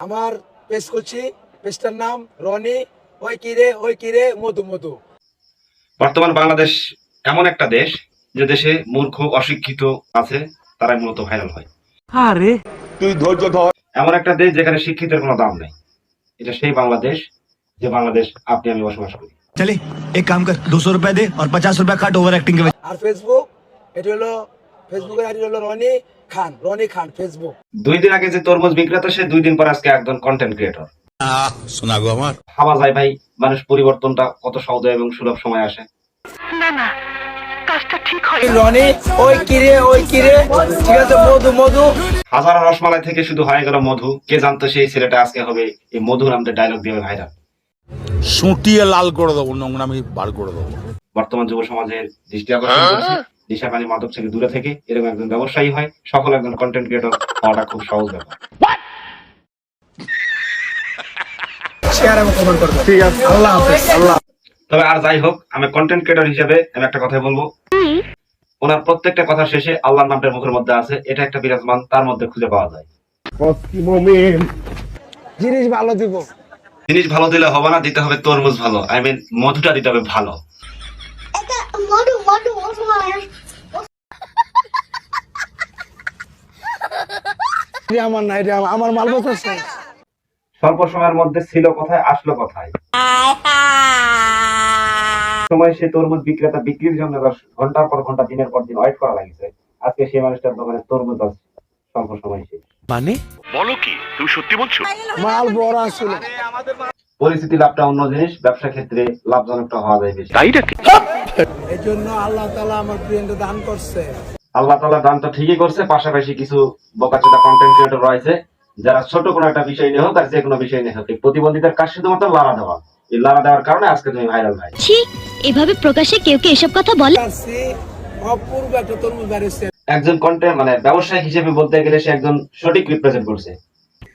আমার পেশ করছি পেশটার নাম রনি ওই কিরে ওই কিরে মধু মধু। বর্তমান বাংলাদেশ এমন একটা দেশ যে দেশে মূর্খ অশিক্ষিত আছে তারাই মূলত ভাইরাল হয়। আরে। তুই ধৈর্য ধর। এমন একটা দেশ যেখানে শিক্ষিতের কোনো দাম নেই। এটা সেই বাংলাদেশ যে বাংলাদেশ আপনি আমি বসবাস করি। চলে এক কাম কর 200 রুপিয়া দে আর পঞ্চাশ রুপিয়া কাট ওভার অ্যাক্টিং আর ফেসবুক এটা হলো ফেসবুকের আইডি হলো রনি খান রনি খান ফেসবুক দুই দিন আগে যে তরমুজ বিক্রেতা সে দুই দিন পর আজকে একজন কন্টেন্ট ক্রিয়েটর শোনা গো আমার যায় ভাই মানুষ পরিবর্তনটা কত সহজ এবং সুলভ সময় আসে। না না মধু মধু। হাজার রসমালাই থেকে শুধু হয়ে গেল মধু। কে জানতো সেই ছেলেটা আজকে হবে এই মধু নামতে ডায়লগ দিয়ে ভাইরাল সুটিয়ে লাল করে দেবো নোংরামি বার করে দেবো। বর্তমান যুব সমাজের দৃষ্টি আকর্ষণ হ্যাঁ? দিশা পানি মাদক থেকে দূরে থেকে এরকম একজন ব্যবসায়ী হয় সফল একজন কন্টেন্ট ক্রিয়েটর হওয়াটা খুব সহজ ব্যাপার। আল্লাহ আল্লাহ তবে আর যাই হোক আমি কন্টেন্ট ক্রিয়েটর হিসেবে আমি একটা কথা বলব। ওনার প্রত্যেকটা কথা শেষে আল্লাহর নামটার মুখের মধ্যে আছে এটা একটা বিরাজমান তার মধ্যে খুঁজে পাওয়া যায়। জিনিস ভালো দিব। জিনিস ভালো দিলে হবে না দিতে হবে তরমুজ ভালো। আই মিন মধুটা দিতে হবে ভালো। এটা মধু মধু ওসমান এটা আমার না এটা আমার- মাল বসাচ্ছে স্বল্প সময়ের মধ্যে ছিল কোথায় আসলো কোথায়? সময় সে তরমুজ বিক্রেতা বিক্রির জন্য ঘণ্টার পর ঘণ্টা দিনের পর দিন ওয়েট করা লাগিছে আজকে সেই মানুষটার দোকানে তরমুজ আছে। স্বল্প সময় শেষ। মানে? মাল বড় আসলে পরিস্থিতি লাভটা অন্য জিনিস ব্যবসা ক্ষেত্রে লাভজনকটা হওয়া যায় বেশি। এই জন্য আল্লাহ তালা আমার দান করছে। আল্লাহ তালা দানটা ঠিকই করছে পাশাপাশি কিছু বোকাচোদা কন্টেন্ট ক্রিয়েটর রয়েছে যারা ছোট কোনো একটা বিষয় নিয়ে হোক আর যে কোনো বিষয় নিয়ে হোক এই প্রতিবন্ধীদের কাজ শুধুমাত্র লাড়া দেওয়া। এই লাড়া দেওয়ার কারণে আজকে তুমি ভাইরাল ভাই ছি এভাবে প্রকাশ্যে কেউ কেউ এসব কথা বলে? অপূর্ব একটা তরমুজ বাড়িছে একজন কন্টেন্ট মানে ব্যবসায়িক হিসেবে বলতে গেলে সে একজন সঠিক রিপ্রেজেন্ট করছে।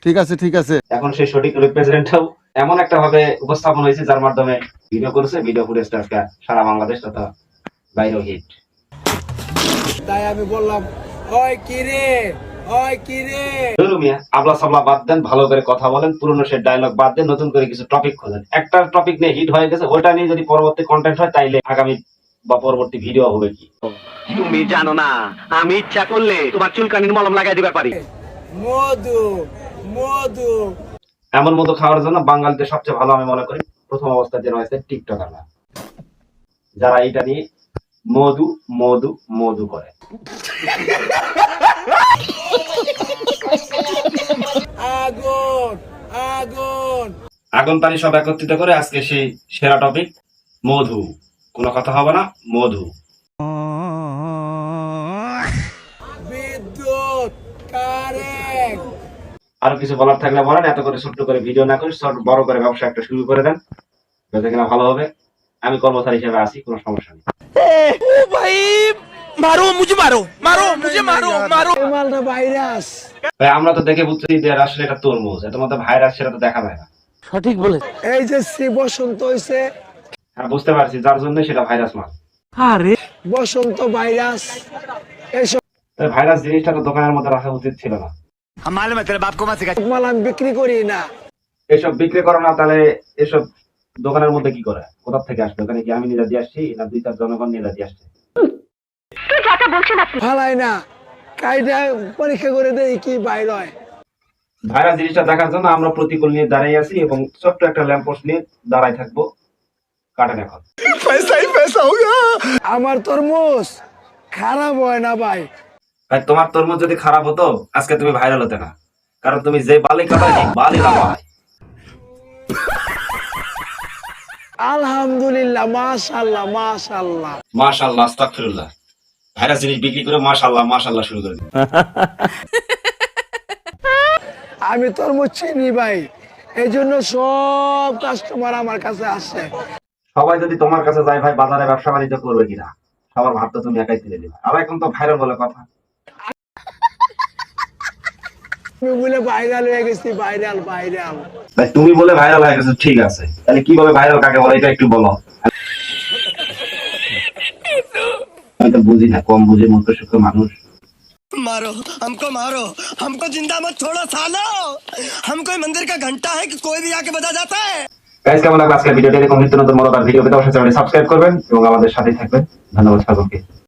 ঠিক আছে ঠিক আছে। এখন সেই সঠিক রিপ্রেজেন্টটাও এমন একটা ভাবে উপস্থাপন হয়েছে যার মাধ্যমে ভিডিও করেছে ভিডিও ফুটেজটা সারা বাংলাদেশ তথা বাইরেও হিট তাই আমি বললাম ওই কিরে ওই কিরে আবলা সাবলা বাদ দেন ভালো করে কথা বলেন পুরনো সে ডায়লগ বাদ দেন নতুন করে কিছু টপিক খোঁজেন। একটা টপিক নিয়ে হিট হয়ে গেছে ওটা নিয়ে যদি পরবর্তী কন্টেন্ট হয় তাইলে আগামী বা পরবর্তী ভিডিও হবে কি? তুমি জানো না আমি ইচ্ছা করলে তোমার চুলকানির মলম লাগাই দিবার পারি। মধু মধু। এমন মতো খাওয়ার জন্য বাঙালিতে সবচেয়ে ভালো আমি মনে করি প্রথম অবস্থায় যে রয়েছে টিকটকাররা। যারা এটা নিয়ে মধু মধু মধু করে। আগুন আগুন। আগুন পানি সব একত্রিত করে আজকে সেই সেরা টপিক মধু। কোনো কথা হবে না মধু। বিদ্যুৎ কারেন্ট। আরও কিছু বলার থাকলে বলেন এত করে ছোট্ট করে ভিডিও না করে ছোট বড় করে ব্যবসা একটা শুরু করে দেন। যাতে কিনা ভালো হবে। আমি কর্মচারী হিসেবে আছি কোনো সমস্যা নেই। ভাই মারো মুঝে মারো মারো মুঝে মারো মারো মালটা ভাইরাস ভাই আমরা তো দেখে বুঝতেছি যে আসলে এটা তরমুজ। এত মতো ভাইরাস সেটা তো দেখা যায় না। সঠিক বলে। এই যে শ্রী বসন্ত হইছে। হ্যাঁ বুঝতে পারছি যার জন্য সেটা ভাইরাস মাল। আরে। বসন্ত ভাইরাস। এই ভাইরাস জিনিসটা তো দোকানের মধ্যে রাখা উচিত ছিল না। আমার মালুম তেরে বাপ কো মা মাল আমি বিক্রি করি না। এসব বিক্রি করো না তাহলে এসব দোকানের মধ্যে কি করে? কোথা থেকে আসবে? ওখানে কি আমি নিজে দিয়ে আসছি না দুই চার জনগণ নিজে দিয়ে আসছে ফালাই না। কাইটা পরীক্ষা করে দেই কি বাইর হয় ভাইরাস জিনিসটা দেখার জন্য আমরা প্রতিকূল নিয়ে দাঁড়িয়ে আছি এবং ছোট্ট একটা ল্যাম্পোস্ট নিয়ে দাঁড়াই থাকব। কাটেন এখন। আমার তরমুজ খারাপ হয় না ভাই। ভাই তোমার তরমুজ যদি খারাপ হতো আজকে তুমি ভাইরাল হতে না। কারণ তুমি যে বালি কাটাই বালি লাগাই আলহামদুলিল্লাহ মাশাল্লাহ মাশাল্লাহ মাশাআল্লাহ আস্তাগফিরুল্লাহ। ভাইরাস জিনিস বিক্রি করে মাশাআল্লাহ মাশাআল্লাহ শুরু করে আমি তরমুজ চিনি ভাই এই জন্য সব কাস্টমার আমার কাছে আসে। সবাই যদি তোমার কাছে যায় ভাই বাজারে ব্যবসা বাণিজ্য করবে কিনা? সবার তো তুমি একাই তুলে দিবে। আর এখন তো ভাইরাল বলে কথা। আমি বলে ভাইরাল হয়ে গেছি ভাইরাল ভাইরাল ভাই তুমি বলে ভাইরাল হয়ে গেছো ঠিক আছে তাহলে কিভাবে ভাইরাল কাকে বলে এটা একটু বলো আমি তো বুঝি না কম বুঝে মতো সুখ মানুষ मारो हमको मारो हमको जिंदा मत छोड़ो सालो हम कोई मंदिर का घंटा है कि कोई भी आके बजा जाता है গাইস কেমন লাগলো আজকের ভিডিওটি এরকম নিত্য নতুন মজাদার ভিডিও পেতে অবশ্যই চ্যানেলটি সাবস্ক্রাইব করবেন এবং আমাদের সাথেই থাকবেন ধন্যবাদ সকলকে